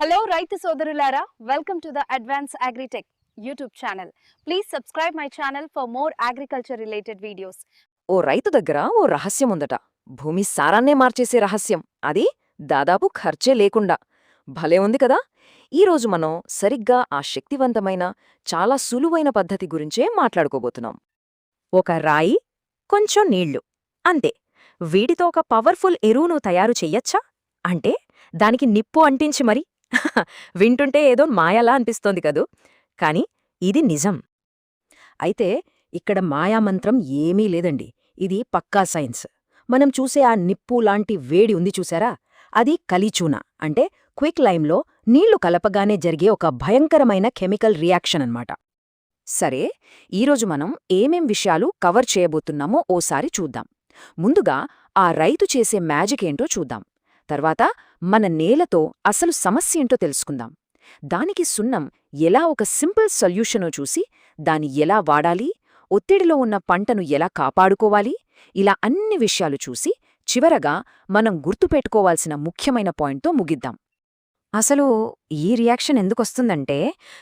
Hello రైతు సోదరులారా welcome to the advance agritech YouTube channel please subscribe my channel for more agriculture related videos ఓ రైతు దగ్గర ఓ రహస్యం ఉందట. భూమి సారాన్నే మార్చేసే రహస్యం. అది దాదాపు ఖర్చే లేకుండా. భలే ఉంది కదా? ఈరోజు మనం సరిగ్గా ఆ శక్తివంతమైన చాలా సులువైన పద్ధతి గురించే మాట్లాడుకోబోతున్నాం. ఒక రాయి కొంచెం నీళ్ళు. అంతే. వీటితో ఒక పవర్ఫుల్ ఎరువును తయారు చెయ్యొచ్చా? అంటే దానికి నిప్పు అంటించి మరి. వింటుంటే ఏదో మాయలా అనిపిస్తోంది కదూ. కాని ఇది నిజం. అయితే ఇక్కడ మాయామంత్రం ఏమీ లేదండి. ఇది పక్కా సైన్స్. మనం చూసే ఆ నిప్పు లాంటి వేడి ఉంది చూసారా? అది కలిచూనా. అంటే క్విక్ లైమ్లో నీళ్ళు కలపగానే జరిగే ఒక భయంకరమైన కెమికల్ రియాక్షన్ అన్నమాట. సరే ఈరోజు మనం ఏమేం విషయాలు కవర్ చేయబోతున్నామో ఓసారి చూద్దాం. ముందుగా ఆ రైతు చేసే మ్యాజిక్ ఏంటో చూద్దాం. తర్వాత మన నేలతో అసలు సమస్య ఏంటో తెలుసుకుందాం. దానికి సున్నం ఎలా ఒక సింపుల్ సొల్యూషనో చూసి దాని ఎలా వాడాలి ఒత్తిడిలో ఉన్న పంటను ఎలా కాపాడుకోవాలి ఇలా అన్ని విషయాలు చూసి చివరగా మనం గుర్తుపెట్టుకోవాల్సిన ముఖ్యమైన పాయింట్తో ముగిద్దాం. అసలు ఈ రియాక్షన్ ఎందుకొస్తుందంటే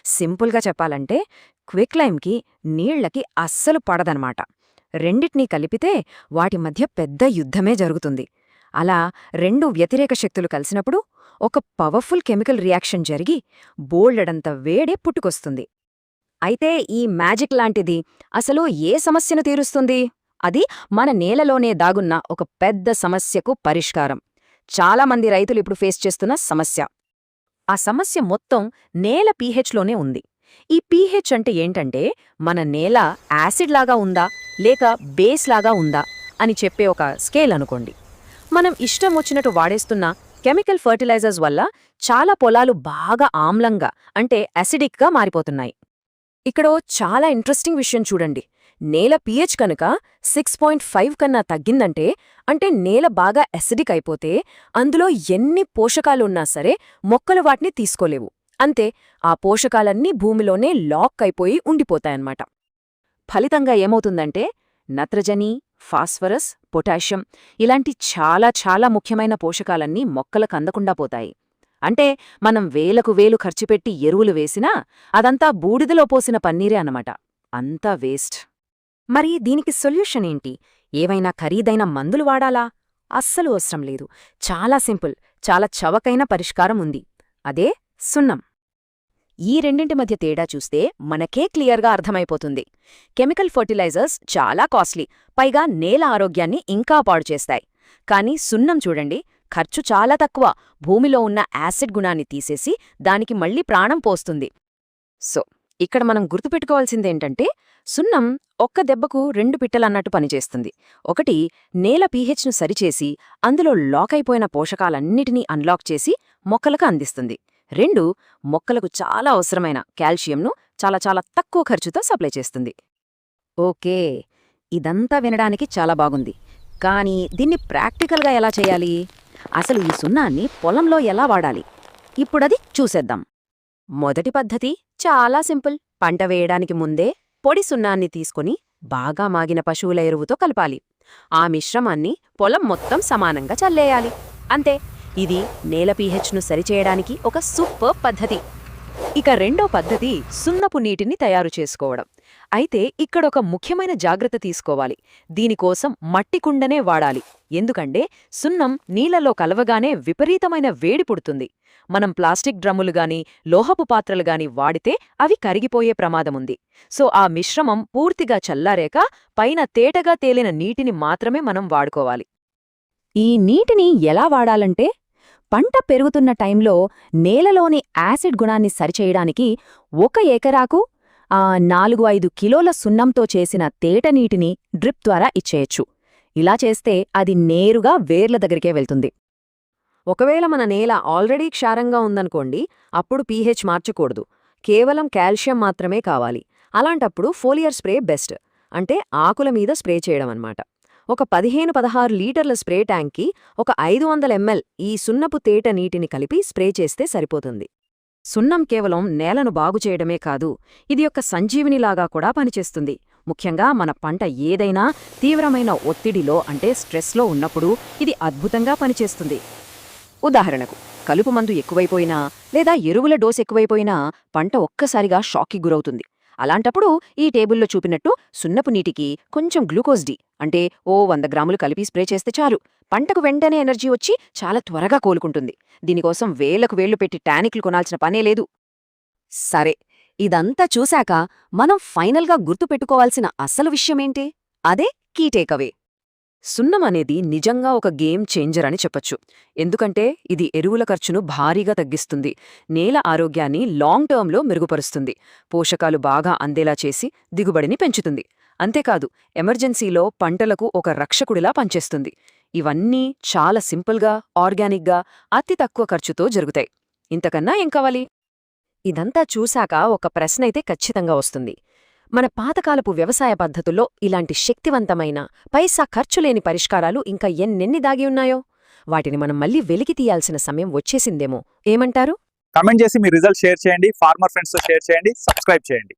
సింపుల్గా చెప్పాలంటే క్విక్లైమ్కి నీళ్ళకి అస్సలు పడదనమాట. రెండిటినీ కలిపితే వాటి మధ్య పెద్ద యుద్ధమే జరుగుతుంది. అలా రెండు వ్యతిరేక శక్తులు కలిసినప్పుడు ఒక పవర్ఫుల్ కెమికల్ రియాక్షన్ జరిగి బోల్డడంత వేడే పుట్టుకొస్తుంది. అయితే ఈ మ్యాజిక్ లాంటిది అసలు ఏ సమస్యను తీరుస్తుంది? అది మన నేలలోనే దాగున్న ఒక పెద్ద సమస్యకు పరిష్కారం. చాలామంది రైతులు ఇప్పుడు ఫేస్ చేస్తున్న సమస్య. ఆ సమస్య మొత్తం నేల పీహెచ్లోనే ఉంది. ఈ పీహెచ్ అంటే ఏంటంటే మన నేల యాసిడ్ లాగా ఉందా లేక బేస్ లాగా ఉందా అని చెప్పే ఒక స్కేల్ అనుకోండి. మనం ఇష్టం వచ్చినట్టు వాడేస్తున్న కెమికల్ ఫర్టిలైజర్స్ వల్ల చాలా పొలాలు బాగా ఆమ్లంగా అంటే అసిడిక్గా మారిపోతున్నాయి. ఇక్కడో చాలా ఇంట్రెస్టింగ్ విషయం చూడండి. నేల పీహెచ్ కనుక సిక్స్ పాయింట్ ఫైవ్ కన్నా తగ్గిందంటే అంటే నేల బాగా అసిడిక్ అయిపోతే అందులో ఎన్ని పోషకాలున్నా సరే మొక్కలు వాటిని తీసుకోలేవు. అంతే ఆ పోషకాలన్నీ భూమిలోనే లాక్ అయిపోయి ఉండిపోతాయన్నమాట. ఫలితంగా ఏమవుతుందంటే నత్రజని ఫాస్ఫరస్ పొటాషియం. ఇలాంటి చాలా చాలా ముఖ్యమైన పోషకాలన్నీ మొక్కలకు అందకుండా పోతాయి. అంటే మనం వేలకు వేలు ఖర్చుపెట్టి ఎరువులు వేసినా అదంతా బూడిదలో పోసిన పన్నీరే అన్నమాట. అంతా వేస్ట్. మరి దీనికి సొల్యూషన్ ఏంటి? ఏవైనా ఖరీదైన మందులు వాడాలా? అస్సలు అవసరం లేదు. చాలా సింపుల్ చాలా చవకైన పరిష్కారం ఉంది. అదే సున్నం. ఈ రెండింటి మధ్య తేడా చూస్తే మనకే క్లియర్గా అర్థమైపోతుంది. కెమికల్ ఫర్టిలైజర్స్ చాలా కాస్ట్లీ పైగా నేల ఆరోగ్యాన్ని ఇంకా పాడు చేస్తాయి. కానీ సున్నం చూడండి ఖర్చు చాలా తక్కువ. భూమిలో ఉన్న యాసిడ్ గుణాన్ని తీసేసి దానికి మళ్ళీ ప్రాణం పోస్తుంది. సో ఇక్కడ మనం గుర్తుపెట్టుకోవాల్సిందేంటంటే సున్నం ఒక్క దెబ్బకు రెండు పిట్టలన్నట్టు పనిచేస్తుంది. ఒకటి నేల పీహెచ్ను సరిచేసి అందులో లాక్ అయిపోయిన పోషకాలన్నిటినీ అన్లాక్ చేసి మొక్కలకు అందిస్తుంది. రెండు మొక్కలకు చాలా అవసరమైన కాల్షియంను చాలా చాలా తక్కువ ఖర్చుతో సప్లై చేస్తుంది. ఓకే ఇదంతా వినడానికి చాలా బాగుంది. కానీ దీన్ని ప్రాక్టికల్గా ఎలా చేయాలి? అసలు ఈ సున్నాన్ని పొలంలో ఎలా వాడాలి? ఇప్పుడది చూసేద్దాం. మొదటి పద్ధతి చాలా సింపుల్. పంట వేయడానికి ముందే పొడి సున్నాన్ని తీసుకొని బాగా మాగిన పశువుల ఎరువుతో కలపాలి. ఆ మిశ్రమాన్ని పొలం మొత్తం సమానంగా చల్లేయాలి. అంతే. ఇది నేల పీహెచ్ను సరిచేయడానికి ఒక సూపర్ పద్ధతి. ఇక రెండో పద్ధతి సున్నపు నీటిని తయారు చేసుకోవడం. అయితే ఇక్కడొక ముఖ్యమైన జాగ్రత్త తీసుకోవాలి. దీనికోసం మట్టి కుండనే వాడాలి. ఎందుకంటే సున్నం నీళ్ళలో కలవగానే విపరీతమైన వేడి పుడుతుంది. మనం ప్లాస్టిక్ డ్రమ్ములు గాని లోహపు పాత్రలు గాని వాడితే అవి కరిగిపోయే ప్రమాదముంది. సో ఆ మిశ్రమం పూర్తిగా చల్లారేక పైన తేటగా తేలిన నీటిని మాత్రమే మనం వాడుకోవాలి. ఈ నీటిని ఎలా వాడాలంటే పంట పెరుగుతున్న టైంలో నేలలోని యాసిడ్ గుణాన్ని సరిచేయడానికి ఒక ఎకరాకు ఆ నాలుగు ఐదు కిలోల సున్నంతో చేసిన తేట నీటిని డ్రిప్ ద్వారా ఇచ్చేయచ్చు. ఇలా చేస్తే అది నేరుగా వేర్ల దగ్గరికే వెళ్తుంది. ఒకవేళ మన నేల ఆల్రెడీ క్షారంగా ఉందనుకోండి అప్పుడు పీహెచ్ మార్చకూడదు. కేవలం కాల్షియం మాత్రమే కావాలి. అలాంటప్పుడు ఫోలియర్ స్ప్రే బెస్ట్. అంటే ఆకుల మీద స్ప్రే చేయడం అన్నమాట ఒక పదిహేను పదహారు లీటర్ల స్ప్రే ట్యాంక్కి ఒక ఐదు వందల ఎంఎల్ ఈ సున్నపు తేట నీటిని కలిపి స్ప్రే చేస్తే సరిపోతుంది. సున్నం కేవలం నేలను బాగుచేయడమే కాదు ఇది ఒక సంజీవినిలాగా కూడా పనిచేస్తుంది. ముఖ్యంగా మన పంట ఏదైనా తీవ్రమైన ఒత్తిడిలో అంటే స్ట్రెస్లో ఉన్నప్పుడు ఇది అద్భుతంగా పనిచేస్తుంది. ఉదాహరణకు కలుపు మందు ఎక్కువైపోయినా లేదా ఎరువుల డోస్ ఎక్కువైపోయినా పంట ఒక్కసారిగా షాక్కి గురవుతుంది. అలాంటప్పుడు ఈ టేబుల్లో చూపినట్టు సున్నపు నీటికి కొంచెం గ్లూకోజ్ డి అంటే ఓ వంద గ్రాములు కలిపి స్ప్రే చేస్తే చాలు. పంటకు వెంటనే ఎనర్జీ వచ్చి చాలా త్వరగా కోలుకుంటుంది. దీనికోసం వేలకు వేళ్ళు పెట్టి టానిక్లు కొనాల్సిన పనే లేదు. సరే ఇదంతా చూశాక మనం ఫైనల్గా గుర్తుపెట్టుకోవాల్సిన అసలు విషయమేంటి? అదే కీ టేకవే సున్నం అనేది నిజంగా ఒక గేమ్ చేంజర్ అని చెప్పొచ్చు. ఎందుకంటే ఇది ఎరువుల ఖర్చును భారీగా తగ్గిస్తుంది. నేల ఆరోగ్యాన్ని లాంగ్ టర్మ్లో మెరుగుపరుస్తుంది. పోషకాలు బాగా అందేలా చేసి దిగుబడిని పెంచుతుంది. అంతేకాదు ఎమర్జెన్సీలో పంటలకు ఒక రక్షకుడిలా పనిచేస్తుంది. ఇవన్నీ చాలా సింపుల్గా ఆర్గానిక్గా అతి తక్కువ ఖర్చుతో జరుగుతాయి. ఇంతకన్నా ఏం కావాలి? ఇదంతా చూశాక ఒక ప్రశ్నైతే ఖచ్చితంగా వస్తుంది. మన పాతకాలపు వ్యవసాయ పద్ధతుల్లో ఇలాంటి శక్తివంతమైన పైసా ఖర్చులేని పరిష్కారాలు ఇంకా ఎన్నెన్ని దాగి ఉన్నాయో? వాటిని మనం మళ్ళీ వెలికి తీయాల్సిన సమయం వచ్చేసిందేమో. ఏమంటారు? కమెంట్ చేసి మీ రిజల్ట్ షేర్ చేయండి ఫార్మర్ ఫ్రెండ్స్తో షేర్ చేయండి సబ్స్క్రైబ్ చేయండి.